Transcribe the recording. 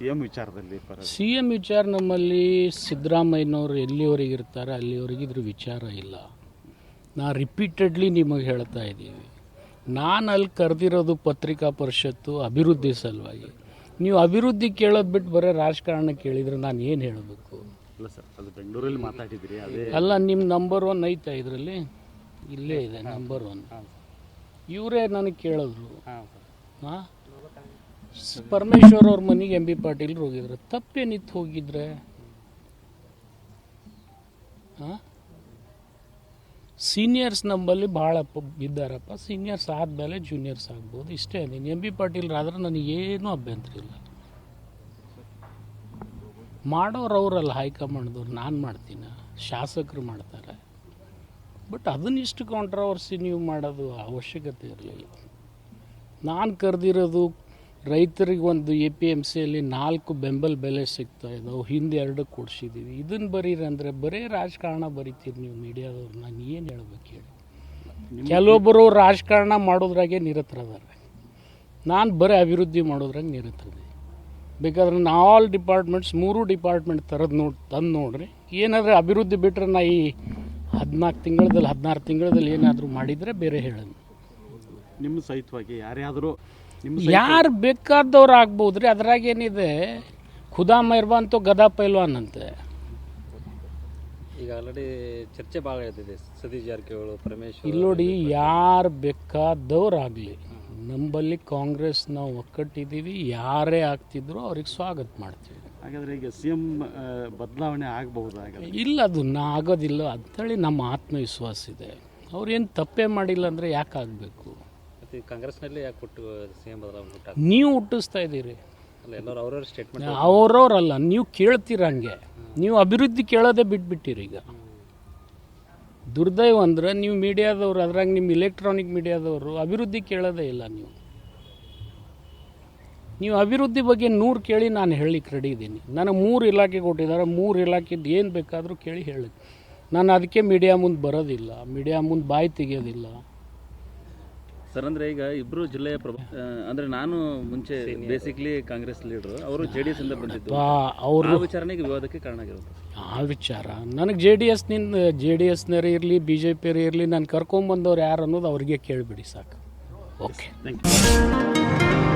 CM ವಿಚಾರದಲ್ಲಿ CM C M ವಿಚಾರ ನಮ್ಮಲ್ಲಿ ಸಿದ್ದರಾಮಯ್ಯನವರು ಎಲ್ಲಿವರೆಗೆ ಇರ್ತಾರೆ ಅಲ್ಲಿವರೆಗೆ ಇದ್ರ ವಿಚಾರ ಇಲ್ಲ. ನಾ ರಿಪೀಟೆಡ್ಲಿ ನಿಮಗೆ ಹೇಳ್ತಾ ಇದ್ದೀವಿ. ನಾನು ಅಲ್ಲಿ ಕರೆದಿರೋದು ಪತ್ರಿಕಾ ಪರಿಷತ್ತು ಅಭಿವೃದ್ಧಿ ಸಲುವಾಗಿ. ನೀವು ಅಭಿವೃದ್ಧಿ ಕೇಳೋದು ಬಿಟ್ಟು ಬರೀ ರಾಜಕಾರಣ ಕೇಳಿದ್ರೆ ನಾನು ಏನು ಹೇಳಬೇಕು? ಅಲ್ಲ ಸರ್ ಅದು ಬೆಂಗಳೂರಲ್ಲಿ ಮಾತಾಡಿದ್ರಿ ಅದೇ ಅಲ್ಲ ನಿಮ್ಮ ನಂಬರ್ ಒನ್ ಐತಾ ಇದರಲ್ಲಿ? ಇಲ್ಲೇ ಇದೆ ನಂಬರ್ ಒನ್ ಇವರೇ ನನಗೆ ಕೇಳಿದ್ರು. ಹಾಂ? ಪರಮೇಶ್ವರ್ ಅವ್ರ ಮನೆಗೆ ಎಂ ಬಿ ಪಾಟೀಲ್ರು ಹೋಗಿದ್ರು. ತಪ್ಪೇನಿತ್ತು ಹೋಗಿದ್ರೆ? ಸೀನಿಯರ್ಸ್ ನಂಬಲ್ಲಿ ಭಾಳ ಇದ್ದಾರಪ್ಪ. ಸೀನಿಯರ್ಸ್ ಆದಮೇಲೆ ಜೂನಿಯರ್ಸ್ ಆಗ್ಬೋದು. ಇಷ್ಟೇ ನೀನು ಎಂ ಬಿ ಪಾಟೀಲ್ರಾದ್ರೆ ನನಗೇನು ಅಭ್ಯಂತರ ಇಲ್ಲ. ಮಾಡೋರು ಅವರಲ್ಲ ಹೈಕಮಾಂಡ್ದವ್ರು. ನಾನು ಮಾಡ್ತೀನಿ. ಶಾಸಕರು ಮಾಡ್ತಾರೆ. ಬಟ್ ಅದನ್ನಿಷ್ಟು ಕಾಂಟ್ರವರ್ಸಿ ನೀವು ಮಾಡೋದು ಅವಶ್ಯಕತೆ ಇರಲಿಲ್ಲ. ನಾನು ಕರೆದಿರೋದು ರೈತರಿಗೆ ಒಂದು ಎ ಪಿ ಎಂ ಸಿಯಲ್ಲಿ ನಾಲ್ಕು ಬೆಂಬಲ ಬೆಲೆ ಸಿಗ್ತಾ ಇದ್ದಾವೆ ಹಿಂದೆ ಎರಡು ಕೊಡ್ಸಿದ್ದೀವಿ ಇದನ್ನ ಬರೀರಿ ಅಂದರೆ ಬರೀ ರಾಜಕಾರಣ ಬರೀತೀರಿ ನೀವು ಮೀಡಿಯಾದವ್ರು. ನಾನು ಏನು ಹೇಳ್ಬೇಕು ಹೇಳಿ. ಕೆಲವೊಬ್ಬರು ರಾಜಕಾರಣ ಮಾಡೋದ್ರಾಗೆ ನಿರತರದಾರೆ ನಾನು ಬರೀ ಅಭಿವೃದ್ಧಿ ಮಾಡೋದ್ರಾಗೆ ನಿರತರದೆ ಬೇಕಾದ್ರೆ ನಾ ಆಲ್ ಡಿಪಾರ್ಟ್ಮೆಂಟ್ಸ್ ಮೂರು ಡಿಪಾರ್ಟ್ಮೆಂಟ್ ಥರದ್ದು ನೋಡಿ, ತಂದು ನೋಡ್ರಿ. ಏನಾದರೂ ಅಭಿವೃದ್ಧಿ ಬಿಟ್ಟರೆ ನಾ ಈ ಹದಿನಾಲ್ಕು ತಿಂಗಳದಲ್ಲಿ, ಹದಿನಾರು ತಿಂಗಳಲ್ಲಿ ಏನಾದರೂ ಮಾಡಿದರೆ ಬೇರೆ ಹೇಳೋದು ನಿಮ್ಮ ಸಹಿತವಾಗಿ ಯಾರ್ಯಾದರೂ ನಿಮ್ಮ ಯಾರು ಬೇಕಾದವ್ರು ಆಗ್ಬೋದು ರೀ ಅದ್ರಾಗೇನಿದೆ ಖುದಾ ಮೆಹರ್ಬಾನ್ ಗದಾ ಪೈಲ್ವಾನ್ ಅಂತೆ. ಈಗ ಆಲ್ರೆಡಿ ಚರ್ಚೆ ಭಾಳ ಇರ್ತಿದೆ. ಸತೀಶ್ ಜಾರಕಿಹೊಳಿ ಪರಮೇಶ್ವರ್ ಇಲ್ಲಿ ನೋಡಿ ಯಾರು ಬೇಕಾದವ್ರಾಗಲಿ ನಂಬಲ್ಲಿ ಕಾಂಗ್ರೆಸ್ ನಾವು ಒಕ್ಕಟ್ಟಿದ್ದೀವಿ ಯಾರೇ ಆಗ್ತಿದ್ರು ಅವ್ರಿಗೆ ಸ್ವಾಗತ ಮಾಡ್ತೀವಿ. ಹಾಗಾದ್ರೆ ಈಗ ಸಿ ಎಂ ಬದಲಾವಣೆ ಆಗಬಹುದಾ ಹಾಗಾದ್ರೆ ಇಲ್ಲ ಅದು ನಾ ಆಗೋದಿಲ್ಲ ಅಂತೇಳಿ ನಮ್ಮ ಆತ್ಮವಿಶ್ವಾಸ ಇದೆ. ಅವ್ರೇನು ತಪ್ಪೇ ಮಾಡಿಲ್ಲ ಅಂದರೆ ಯಾಕೆ ಆಗಬೇಕು? ಈ ಕಾಂಗ್ರೆಸ್ನಲ್ಲಿ ಯಾಕೆ ಕೊಟ್ಟು ಸಿ ಎಂ ಬದಲಾವಣೆ ಹುಟ್ಟ ನೀವು ಹುಟ್ಟಿಸ್ತಾ ಇದ್ದೀರಿ. ಅಲ್ಲ ಎಲ್ಲರೂ ಅವ್ರವ್ರ ಸ್ಟೇಟ್ಮೆಂಟ್ ಅವ್ರವ್ರಲ್ಲ ನೀವು ಕೇಳ್ತೀರ ಹಂಗೆ? ನೀವು ಅಭಿವೃದ್ಧಿ ಕೇಳೋದೇ ಬಿಟ್ಬಿಟ್ಟಿರಿ ಈಗ. ದುರ್ದೈವ ಅಂದ್ರೆ ನೀವು ಮೀಡಿಯಾದವರು ಅದ್ರಾಗ ನಿಮ್ಮ ಇಲೆಕ್ಟ್ರಾನಿಕ್ ಮೀಡಿಯಾದವರು ಅಭಿವೃದ್ಧಿ ಕೇಳೋದೇ ಇಲ್ಲ ನೀವು. ನೀವು ಅಭಿವೃದ್ಧಿ ಬಗ್ಗೆ ನೂರು ಕೇಳಿ ನಾನು ಹೇಳಲಿಕ್ಕೆ ರೆಡಿ ಇದ್ದೀನಿ. ನನಗೆ ಮೂರು ಇಲಾಖೆ ಕೊಟ್ಟಿದ್ದಾರೆ ಮೂರು ಇಲಾಖೆದು ಏನು ಬೇಕಾದರೂ ಕೇಳಿ ಹೇಳಿ. ನಾನು ಅದಕ್ಕೆ ಮೀಡಿಯಾ ಮುಂದೆ ಬರೋದಿಲ್ಲ ಮೀಡಿಯಾ ಮುಂದೆ ಬಾಯಿ ತೆಗೆಯೋದಿಲ್ಲ. ಸರ್ ಅಂದ್ರೆ ಈಗ ಇಬ್ರು ಜಿಲ್ಲೆಯ ಪ್ರಭ ಆ, ಅಂದ್ರೆ ನಾನು ಮುಂಚೆ ಬೇಸಿಕ್ಲಿ ಕಾಂಗ್ರೆಸ್ ಲೀಡರ್ ಅವರು ಜೆ ಡಿ ಎಸ್ ಇಂದ ಬಂದಿದ್ದು. ಅವರು ವಿಚಾರಣೆಗೆ ವಿವಾದಕ್ಕೆ ಕಾರಣ ಆಗಿರೋದು. ಆ ವಿಚಾರ ನನಗೆ ಜೆ ಡಿ ಎಸ್ನಿಂದ ಜೆ ಡಿ ಎಸ್ನರೇ ಇರಲಿ ಬಿ ಜೆ ಪಿಯರೇ ಇರಲಿ ನಾನು ಕರ್ಕೊಂಬಂದವ್ರು ಯಾರು ಅನ್ನೋದು ಅವ್ರಿಗೆ ಕೇಳಿಬಿಡಿ ಸಾಕು. Okay thank you